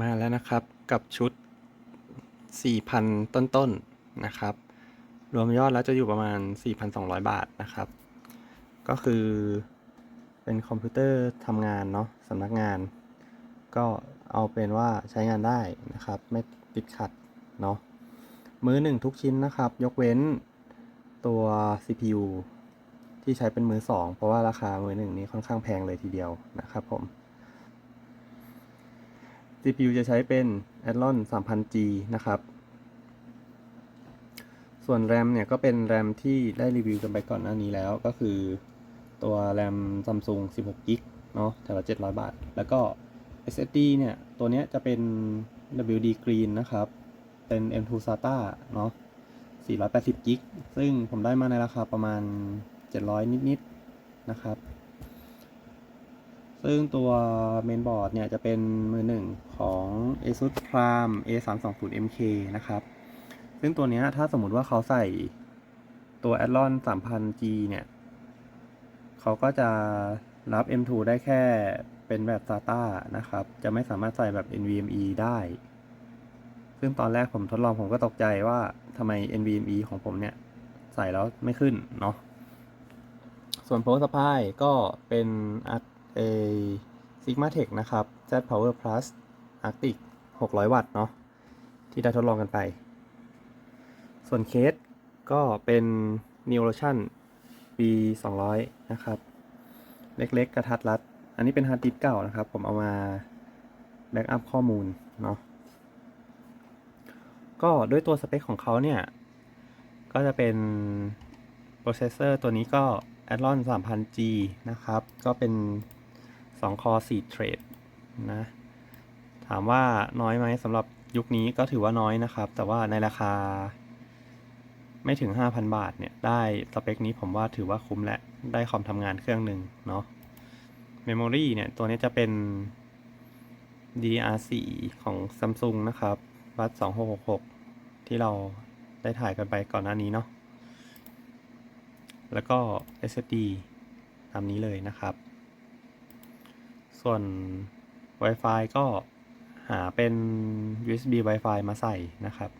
มาแล้วนะครับกับชุด 4,000 ต้นๆนนะครับ รวมยอดแล้วจะอยู่ประมาณ 4,200 บาทนะครับ ก็คือเป็นคอมพิวเตอร์ทำงานเนาะสำนักงาน ก็เอาเป็นว่าใช้งานได้นะครับ ไม่ติดขัดเนาะมือหนึ่งทุกชิ้นนะครับ ยกเว้นตัว CPU ที่ใช้เป็นมือสองเพราะว่าราคามือหนึ่งนี้ค่อนข้างแพงเลยทีเดียวนะครับผม CPU จะใช้เป็น Athlon 3000G นะครับ ส่วน RAM เนี่ยก็เป็น RAM ที่ได้รีวิวกันไปก่อนหน้านี้แล้วก็คือตัว RAM Samsung 16 g b เนาะแถวละ700 บาท แล้วก็ SSD เนี่ย ตัวเนี้ยจะเป็น WD Green นะครับ เป็น M2 SATA เนาะ480 g b ซึ่งผมได้มาในราคาประมาณ 700 นิดๆนะครับ ซึ่งตัวเมนบอร์ดเนี่ยจะเป็นมือหนึ่งของ ASUS Prime A320MK นะครับ ซึ่งตัวนี้ถ้าสมมติว่าเขาใส่ตัว Athlon 3000G เนี่ย เขาก็จะรับ M2 ได้แค่เป็นแบบ SATA นะครับ จะไม่สามารถใส่แบบ NVMe ได้ ซึ่งตอนแรกผมทดลองผมก็ตกใจว่าทำไม NVMe ของผมเนี่ย ใส่แล้วไม่ขึ้นเนาะ ส่วน power supply ก็เป็น a r เอ Sigma Tech นะครับ Z Power Plus Arctic 600 วัตต์เนาะที่ได้ทดลองกันไป ส่วนเคสก็เป็น Neolotion ปี200นะครับ เล็กๆกระทัดรัด อันนี้เป็นฮาร์ดดิสก์เก่านะครับ ผมเอามาแบ็กอัพข้อมูลเนาะก็ด้วยตัวสเปคของเขาเนี่ย ก็จะเป็นโปรเซสเซอร์ตัวนี้ก็ Athlon 3000G นะครับ ก็เป็น 2 คอ 4 เทรดนะ ถามว่าน้อยไหมสำหรับยุคนี้ก็ถือว่าน้อยนะครับ แต่ว่าในราคา ไม่ถึง 5,000 บาทเนี่ย ได้สเปคนี้ผมว่าถือว่าคุ้มและ ได้คอมทำงานเครื่องหนึ่งเนาะ Memory เนี่ย ตัวนี้จะเป็น DDR4 ของ Samsung นะครับวัด2666 ที่เราได้ถ่ายกันไปก่อนหน้านี้เนาะแล้วก็ SSD ตามนี้เลยนะครับ ส่วน Wi-Fi ก็หาเป็น USB Wi-Fi มาใส่นะครับ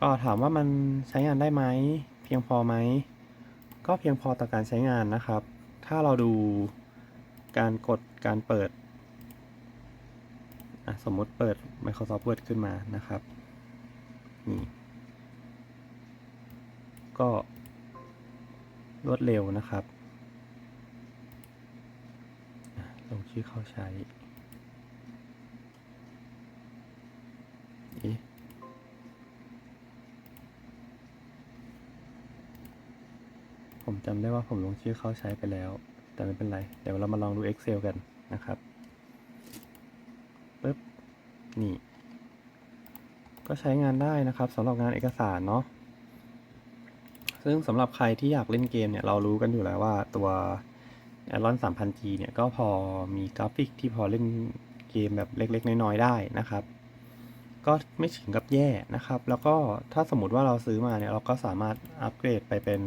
ก็ถามว่ามันใช้งานได้ไหม เพียงพอไหม ก็เพียงพอต่อการใช้งานนะครับ ถ้าเราดูการกดการเปิด สมมติเปิด Microsoft Word ขึ้นมานะครับ นี่ ก็รวดเร็วนะครับ ลงชื่อเข้าใช้เอ๊ะผมจำได้ว่าผมลงชื่อเข้าใช้ไปแล้ว แต่ไม่เป็นไร เดี๋ยวเรามาลองดู Excel กันนะครับปึ๊บ นี่ ก็ใช้งานได้นะครับสำหรับงานเอกสารเนาะซึ่งสำหรับใครที่อยากเล่นเกมเนี่ย เรารู้กันอยู่แล้วว่าตัว Athlon 3000G เนี่ยก็พอมีกราฟิกที่พอเล่นเกมแบบเล็ก ๆ น้อย ๆ ได้นะครับ ก็ไม่ถึงกับแย่นะครับ แล้วก็ถ้าสมมติว่าเราซื้อมาเนี่ยเราก็สามารถอัปเกรดไปเป็น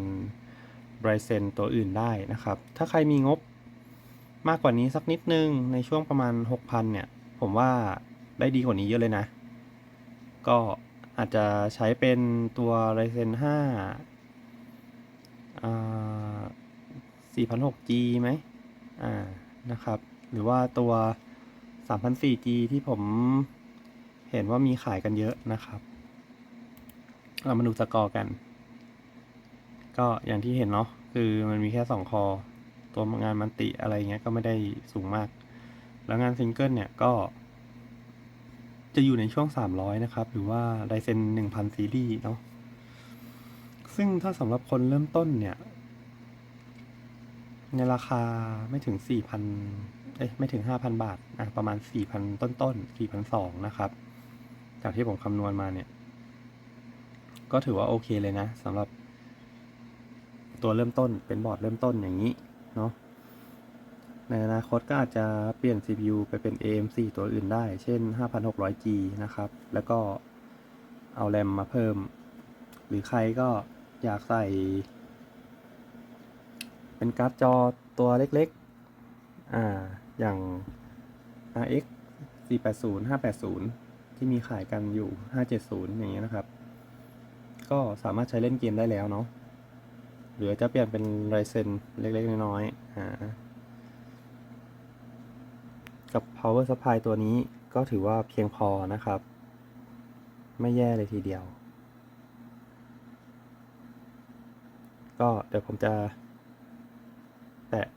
Ryzen ตัวอื่นได้นะครับ ถ้าใครมีงบมากกว่านี้สักนิดนึงในช่วงประมาณ 6,000 เนี่ย ผมว่าได้ดีกว่านี้เยอะเลยนะ ก็อาจจะใช้เป็นตัว Ryzen 5อ่า 4006G ไหมอ่านะครับ หรือว่าตัว 3004G ที่ผมเห็นว่ามีขายกันเยอะนะครับ เรามาดูสกอร์กัน ก็อย่างที่เห็นเนาะคือมันมีแค่ 2 คอ ตัวงานมันติอะไรเงี้ยก็ไม่ได้สูงมาก แล้วงานซิงเกิลเนี่ยก็ จะอยู่ในช่วง 300 นะครับ หรือว่า Ryzen 1000 ซีรีส์เนาะซึ่งถ้าสำหรับคนเริ่มต้นเนี่ย ในราคาไม่ถึง 4,000เอ้ยไม่ถึง 5,000 บาทอะประมาณ 4,000ต้นต้นๆ4,200นะครับ จากที่ผมคำนวณมาเนี่ย ก็ถือว่าโอเคเลยนะสำหรับ ตัวเริ่มต้นเป็นบอร์ดเริ่มต้นอย่างนี้เนาะในอนาคตก็อาจจะเปลี่ยน CPU ไปเป็น AM4 ตัวอื่นได้ เช่น 5600G นะครับ แล้วก็เอาแรมมาเพิ่ม หรือใครก็อยากใส่ เป็นการ์ดจอตัวเล็กๆ อ่า อย่าง RX 480 580 ที่มีขายกันอยู่ 570 อย่างเงี้ยนะครับ ก็สามารถใช้เล่นเกมได้แล้วเนาะ หรือจะเปลี่ยนเป็นไรเซนเล็กๆ น้อยๆ อ่า กับ power supply ตัวนี้ก็ถือว่าเพียงพอนะครับ ไม่แย่เลยทีเดียว ก็เดี๋ยวผมจะ แปะ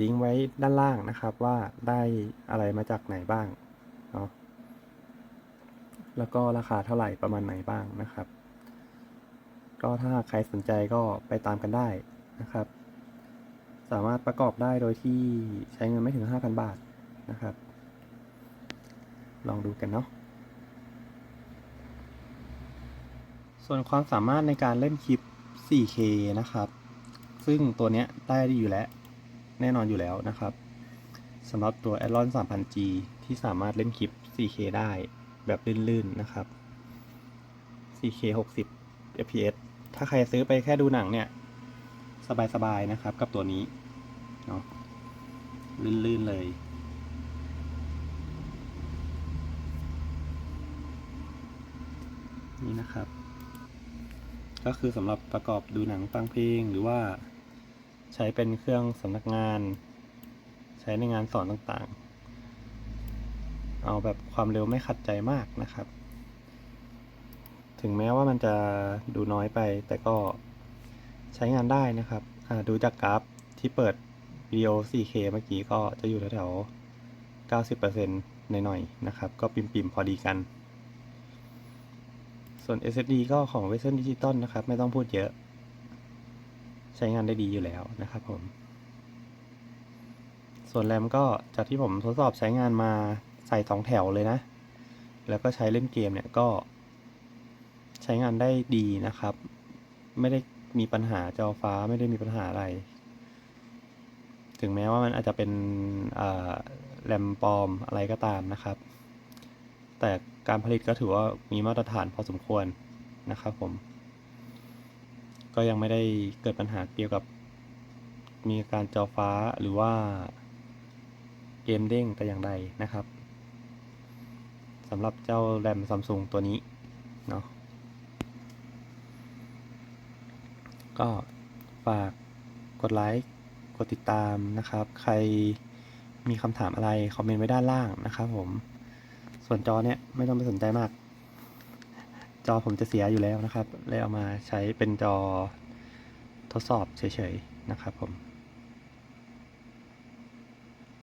ลิงก์ไว้ด้านล่างนะครับว่าได้อะไรมาจากไหนบ้างเนาะแล้วก็ราคาเท่าไหร่ประมาณไหนบ้างนะครับ ก็ถ้าใครสนใจก็ไปตามกันได้นะครับ สามารถประกอบได้โดยที่ใช้เงินไม่ถึง 5,000 บาทนะครับ ลองดูกันเนาะส่วนความสามารถในการเล่นคลิป 4K นะครับ ซึ่งตัวเนี้ยได้อยู่แล้ว แน่นอนอยู่แล้วนะครับสำหรับตัว a อ r o n 3000G ที่สามารถเล่นคลิป 4K ได้แบบลื่นๆนะครับ 4K 60 fps ถ้าใครซื้อไปแค่ดูหนังเนี่ย สบายๆนะครับกับตัวนี้เนาะลื่นๆเลยนี่นะครับ ก็คือสำหรับประกอบดูหนังฟังเพลงหรือว่า ใช้เป็นเครื่องสำนักงาน ใช้ในงานสอนต่างๆ เอาแบบความเร็วไม่ขัดใจมากนะครับ ถึงแม้ว่ามันจะดูน้อยไปแต่ก็ใช้งานได้นะครับดูจากกราฟที่เปิดวิดีโอ 4K เมื่อกี้ก็จะอยู่แถวๆ90%หน่อยๆนะครับ ก็ปิ่มๆพอดีกัน ส่วน SSD ก็ของ Western Digital นะครับ ไม่ต้องพูดเยอะ ใช้งานได้ดีอยู่แล้วนะครับผม ส่วนแรมก็จากที่ผมทดสอบใช้งานมาใส่สองแถวเลยนะ แล้วก็ใช้เล่นเกมเนี่ยก็ใช้งานได้ดีนะครับ ไม่ได้มีปัญหาจอฟ้าไม่ได้มีปัญหาอะไร ถึงแม้ว่ามันอาจจะเป็นแรมปลอมอะไรก็ตามนะครับ แต่การผลิตก็ถือว่ามีมาตรฐานพอสมควรนะครับผม ก็ยังไม่ได้เกิดปัญหาเกี่ยวกับ มีการจอฟ้าหรือว่าเกมเด้งแต่อย่างใดนะครับสำหรับเจ้าแรมซัมซุงตัวนี้เนาะก็ฝากกดไลค์กดติดตามนะครับ ใครมีคำถามอะไร คอมเมนต์ไว้ด้านล่างนะครับผม ส่วนจอเนี่ย ไม่ต้องไปสนใจมาก จอผมจะเสียอยู่แล้วนะครับ เลยเอามาใช้เป็นจอทดสอบเฉยๆนะครับผม